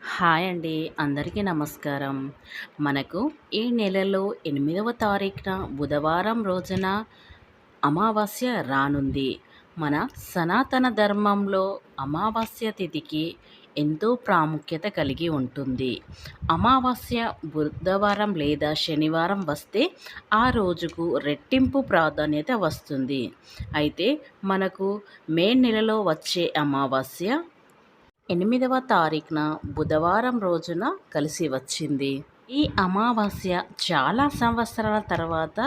Hi అండి. అందరికీ నమస్కారం. మనకు ఈ నెలలో ఎనిమిదవ తారీఖున బుధవారం రోజున అమావాస్య రానుంది. మన సనాతన ధర్మంలో అమావాస్య తిథికి ఎంతో ప్రాముఖ్యత కలిగి ఉంటుంది. అమావాస్య బుధవారం లేదా శనివారం వస్తే ఆ రోజుకు రెట్టింపు ప్రాధాన్యత వస్తుంది. అయితే మనకు మే నెలలో వచ్చే అమావాస్య ఎనిమిదవ తారీఖున బుధవారం రోజున కలిసి వచ్చింది. ఈ అమావాస్య చాలా సంవత్సరాల తర్వాత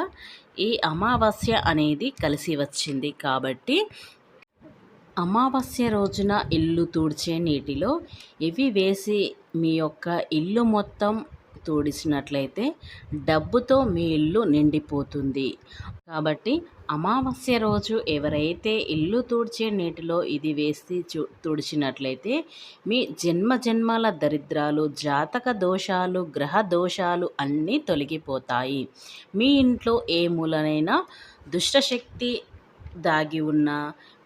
ఈ అమావాస్య అనేది కలిసి వచ్చింది కాబట్టి అమావాస్య రోజున ఇల్లు తుడిచే నీటిలో ఇవి వేసి మీ యొక్క ఇల్లు మొత్తం తుడిచినట్లయితే డబ్బుతో మీ ఇల్లు నిండిపోతుంది. కాబట్టి అమావాస్య రోజు ఎవరైతే ఇల్లు తుడిచే నీటిలో ఇది వేసి చూ తుడిచినట్లయితే మీ జన్మ జన్మాల దరిద్రాలు జాతక దోషాలు గ్రహ దోషాలు అన్నీ తొలగిపోతాయి. మీ ఇంట్లో ఏ మూలనైనా దుష్టశక్తి దాగి ఉన్న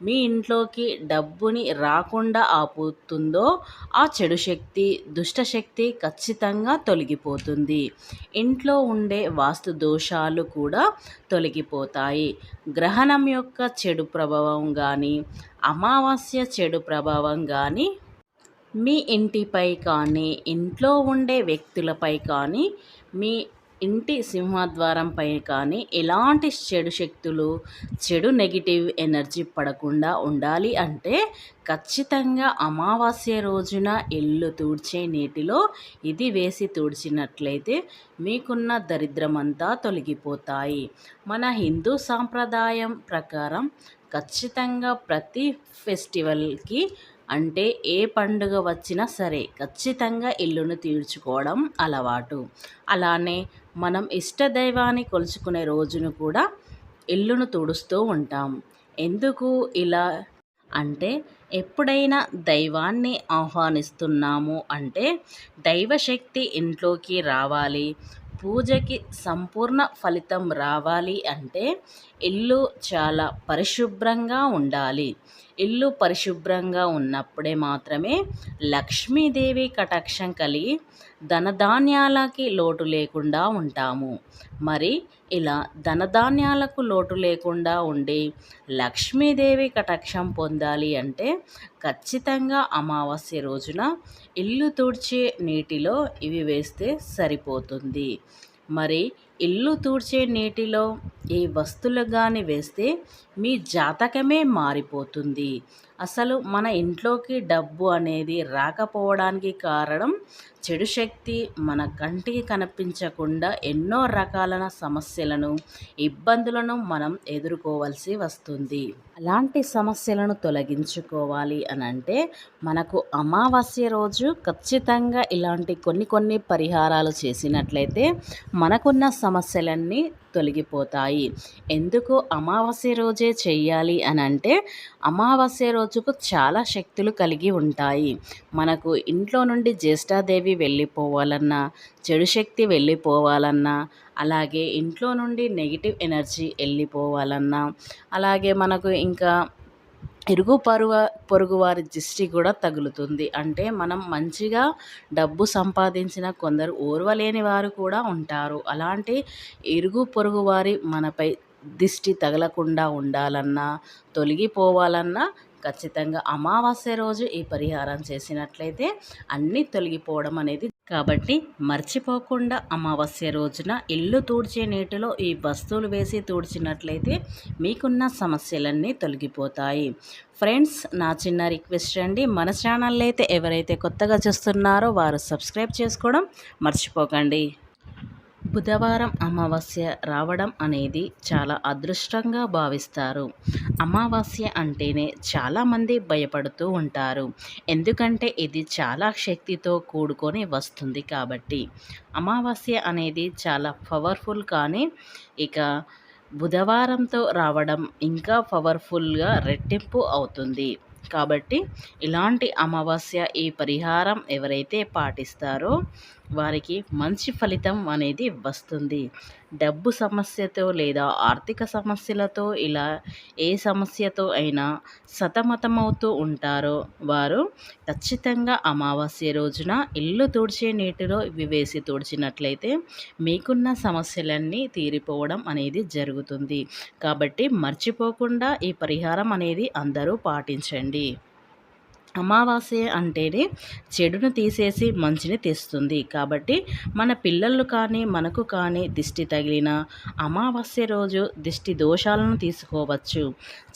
మీ ఇంట్లోకి డబ్బుని రాకుండా ఆపుతుందో ఆ చెడు శక్తి దుష్టశక్తి ఖచ్చితంగా తొలగిపోతుంది. ఇంట్లో ఉండే వాస్తు దోషాలు కూడా తొలగిపోతాయి. గ్రహణం యొక్క చెడు ప్రభావం కానీ అమావాస్య చెడు ప్రభావం కానీ మీ ఇంటిపై కానీ ఇంట్లో ఉండే వ్యక్తులపై కానీ మీ ఇంటి సింహద్వారంపై కానీ ఎలాంటి చెడు శక్తులు చెడు నెగిటివ్ ఎనర్జీ పడకుండా ఉండాలి అంటే ఖచ్చితంగా అమావాస్య రోజున ఇల్లు తూడ్చే నీటిలో ఇది వేసి తూడ్చినట్లయితే మీకున్న దరిద్రమంతా తొలగిపోతాయి. మన హిందూ సాంప్రదాయం ప్రకారం ఖచ్చితంగా ప్రతి ఫెస్టివల్కి అంటే ఏ పండుగ వచ్చినా సరే ఖచ్చితంగా ఇల్లును తీర్చుకోవడం అలవాటు. అలానే మనం ఇష్టదైవాన్ని కొలుచుకునే రోజును కూడా ఇల్లును తుడుస్తూ ఉంటాం. ఎందుకు ఇలా? అంటే ఎప్పుడైనా దైవాన్ని ఆహ్వానిస్తున్నాము అంటే దైవశక్తి ఇంట్లోకి రావాలి పూజకి సంపూర్ణ ఫలితం రావాలి అంటే ఇల్లు చాలా పరిశుభ్రంగా ఉండాలి. ఇల్లు పరిశుభ్రంగా ఉన్నప్పుడే మాత్రమే లక్ష్మీదేవి కటాక్షం కలిగి ధనధాన్యాలకి లోటు లేకుండా ఉంటాము. మరి ఇలా ధనధాన్యాలకు లోటు లేకుండా ఉండి లక్ష్మీదేవి కటాక్షం పొందాలి అంటే ఖచ్చితంగా అమావాస్య రోజున ఇల్లు తుడిచే నీటిలో ఇవి వేస్తే సరిపోతుంది. మరి ఇల్లు తూడ్చే నీటిలో ఈ వస్తువులు కానీ వేస్తే మీ జాతకమే మారిపోతుంది. అసలు మన ఇంట్లోకి డబ్బు అనేది రాకపోవడానికి కారణం చెడు శక్తి మన కంటికి కనిపించకుండా ఎన్నో రకాలైన సమస్యలను ఇబ్బందులను మనం ఎదుర్కోవాల్సి వస్తుంది. అలాంటి సమస్యలను తొలగించుకోవాలి అని అంటే మనకు అమావాస్య రోజు ఖచ్చితంగా ఇలాంటి కొన్ని కొన్ని పరిహారాలు చేసినట్లయితే మనకున్న సమస్యలన్నీ తొలగిపోతాయి. ఎందుకు అమావాస్య రోజే చెయ్యాలి అని అంటే అమావాస్య రోజుకు చాలా శక్తులు కలిగి ఉంటాయి. మనకు ఇంట్లో నుండి జ్యేష్ఠాదేవి వెళ్ళిపోవాలన్నా చెడు శక్తి వెళ్ళిపోవాలన్నా అలాగే ఇంట్లో నుండి నెగిటివ్ ఎనర్జీ వెళ్ళిపోవాలన్నా అలాగే మనకు ఇంకా ఇరుగు పరువ పొరుగు వారి దిష్టి కూడా తగులుతుంది. అంటే మనం మంచిగా డబ్బు సంపాదించిన కొందరు ఓర్వలేని వారు కూడా ఉంటారు. అలాంటి ఇరుగు పొరుగు వారి మనపై దిష్టి తగలకుండా ఉండాలన్నా తొలగిపోవాలన్నా ఖచ్చితంగా అమావాస్య రోజు ఈ పరిహారం చేసినట్లయితే అన్నీ తొలగిపోవడం అనేది కాబట్టి మర్చిపోకుండా అమావాస్య రోజున ఇల్లు తూడ్చే నీటిలో ఈ వస్తువులు వేసి తూడ్చినట్లయితే మీకున్న సమస్యలన్నీ తొలగిపోతాయి. ఫ్రెండ్స్ నా చిన్న రిక్వెస్ట్ అండి. మన ఛానల్ అయితే ఎవరైతే కొత్తగా చూస్తున్నారో వారు సబ్స్క్రైబ్ చేసుకోవడం మర్చిపోకండి. బుధవారం అమావాస్య రావడం అనేది చాలా అదృష్టంగా భావిస్తారు. అమావాస్య అంటేనే చాలామంది భయపడుతూ ఉంటారు. ఎందుకంటే ఇది చాలా శక్తితో కూడుకొని వస్తుంది కాబట్టి. అమావాస్య అనేది చాలా పవర్ఫుల్ కానీ ఇక బుధవారంతో రావడం ఇంకా పవర్ఫుల్గా రెట్టింపు అవుతుంది. కాబట్టి ఇలాంటి అమావాస్య ఈ పరిహారం ఎవరైతే పాటిస్తారో వారికి మంచి ఫలితం అనేది వస్తుంది. డబ్బు సమస్యతో లేదా ఆర్థిక సమస్యలతో ఇలా ఏ సమస్యతో అయినా సతమతమవుతూ ఉంటారో వారు ఖచ్చితంగా అమావాస్య రోజున ఇల్లు తుడిచే నీటిలో ఇవి వేసి తుడిచినట్లయితే మీకున్న సమస్యలన్నీ తీరిపోవడం అనేది జరుగుతుంది. కాబట్టి మర్చిపోకుండా ఈ పరిహారం అనేది అందరూ పాటించండి. అమావాస్య అంటేనే చెడును తీసేసి మంచిని తెస్తుంది. కాబట్టి మన పిల్లలు కానీ మనకు కానీ దిష్టి తగిలిన అమావాస్య రోజు దిష్టి దోషాలను తీసుకోవచ్చు.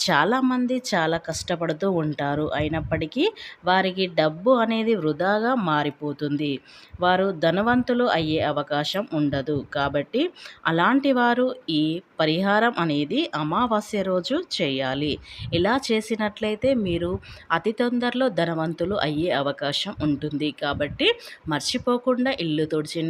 చాలామంది చాలా కష్టపడుతూ ఉంటారు. అయినప్పటికీ వారికి డబ్బు అనేది వృధాగా మారిపోతుంది. వారు ధనవంతులు అయ్యే అవకాశం ఉండదు. కాబట్టి అలాంటి వారు ఈ పరిహారం అనేది అమావాస్య రోజు చేయాలి. ఇలా చేసినట్లయితే మీరు అతి తొందరలో ధనవంతులు అయ్యే అవకాశం ఉంటుంది. కాబట్టి మర్చిపోకుండా ఇల్లు తుడిచే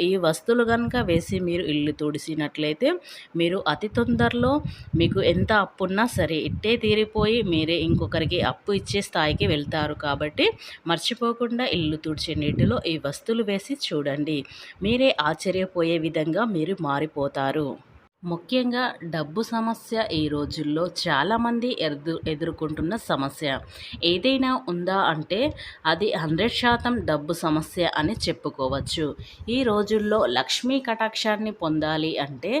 ఈ వస్తువులు కనుక వేసి మీరు ఇల్లు తుడిచినట్లయితే మీరు అతి తొందరలో మీకు ఎంత అప్పున్నా సరే ఇట్టే తీరిపోయి మీరే ఇంకొకరికి అప్పు ఇచ్చే స్థాయికి వెళ్తారు. కాబట్టి మర్చిపోకుండా ఇల్లు తుడిచే నీటిలో ఈ వస్తువులు వేసి చూడండి. మీరే ఆశ్చర్యపోయే విధంగా మీరు మారిపోతారు. ముఖ్యంగా డబ్బు సమస్య ఈ రోజుల్లో చాలామంది ఎదు ఎదుర్కొంటున్న సమస్య. ఏదైనా ఉందా అంటే అది హండ్రెడ్ శాతం డబ్బు సమస్య అని చెప్పుకోవచ్చు. ఈ రోజుల్లో లక్ష్మీ కటాక్షాన్ని పొందాలి అంటే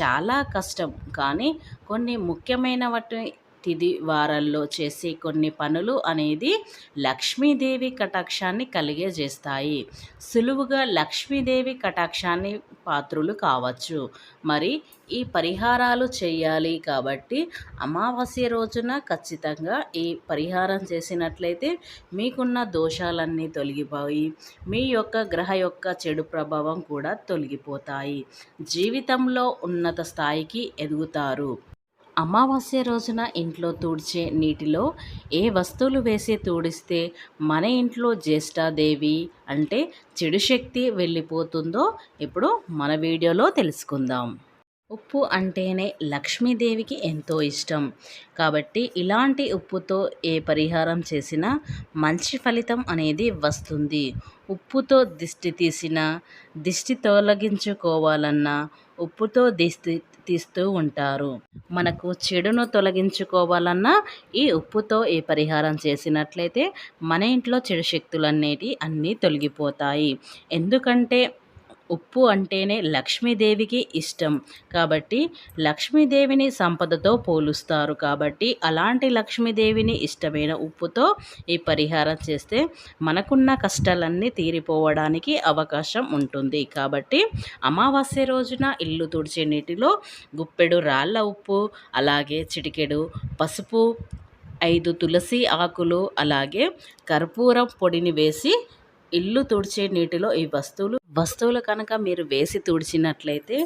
చాలా కష్టం. కానీ కొన్ని ముఖ్యమైన వాటి తిది వారాల్లో చేసే కొన్ని పనులు అనేది లక్ష్మీదేవి కటాక్షాన్ని కలిగజేస్తాయి. సులువుగా లక్ష్మీదేవి కటాక్షాన్ని పాత్రులు కావచ్చు. మరి ఈ పరిహారాలు చేయాలి కాబట్టి అమావాస్య రోజున ఖచ్చితంగా ఈ పరిహారం చేసినట్లయితే మీకున్న దోషాలన్నీ తొలగిపోయి మీ యొక్క గ్రహ యొక్క చెడు ప్రభావం కూడా తొలగిపోతాయి. జీవితంలో ఉన్నత స్థాయికి ఎదుగుతారు. అమావాస్య రోజున ఇంట్లో తుడిచే నీటిలో ఏ వస్తువులు వేసి తుడిస్తే మన ఇంట్లో జ్యేష్ఠాదేవి అంటే చెడు శక్తి వెళ్ళిపోతుందో ఇప్పుడు మన వీడియోలో తెలుసుకుందాం. ఉప్పు అంటేనే లక్ష్మీదేవికి ఎంతో ఇష్టం. కాబట్టి ఇలాంటి ఉప్పుతో ఏ పరిహారం చేసినా మంచి ఫలితం అనేది వస్తుంది. ఉప్పుతో దిష్టి తీసిన దిష్టి తొలగించుకోవాలన్నా ఉప్పుతో దిష్టి తీస్తూ ఉంటారు. మనకు చెడును తొలగించుకోవాలన్నా ఈ ఉప్పుతో ఏ పరిహారం చేసినట్లయితే మన ఇంట్లో చెడు శక్తులన్నేటి అన్నీ తొలగిపోతాయి. ఎందుకంటే ఉప్పు అంటేనే లక్ష్మీదేవికి ఇష్టం. కాబట్టి లక్ష్మీదేవిని సంపదతో పోలుస్తారు. కాబట్టి అలాంటి లక్ష్మీదేవిని ఇష్టమైన ఉప్పుతో ఈ పరిహారం చేస్తే మనకున్న కష్టాలన్నీ తీరిపోవడానికి అవకాశం ఉంటుంది. కాబట్టి అమావాస్య రోజున ఇల్లు తుడిచే నీటిలో గుప్పెడు రాళ్ళ ఉప్పు అలాగే చిటికెడు పసుపు ఐదు తులసి ఆకులు అలాగే కర్పూరం పొడిని వేసి ఇల్లు తుడిచే నీటిలో ఈ వస్తువులు వస్తువులు కనుక మీరు వేసి తుడిచినట్లయితే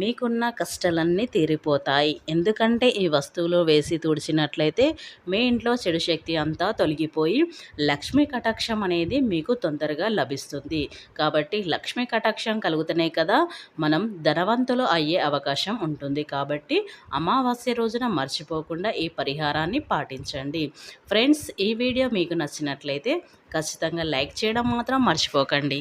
మీకున్న కష్టాలన్నీ తీరిపోతాయి. ఎందుకంటే ఈ వస్తువులు వేసి తుడిచినట్లయితే మీ ఇంట్లో చెడు శక్తి అంతా తొలగిపోయి లక్ష్మీ కటాక్షం అనేది మీకు తొందరగా లభిస్తుంది. కాబట్టి లక్ష్మీ కటాక్షం కలుగుతనే కదా మనం ధనవంతులు అయ్యే అవకాశం ఉంటుంది. కాబట్టి అమావాస్య రోజున మర్చిపోకుండా ఈ పరిహారాన్ని పాటించండి. ఫ్రెండ్స్ ఈ వీడియో మీకు నచ్చినట్లయితే ఖచ్చితంగా లైక్ చేయడం మాత్రం మర్చిపోకండి.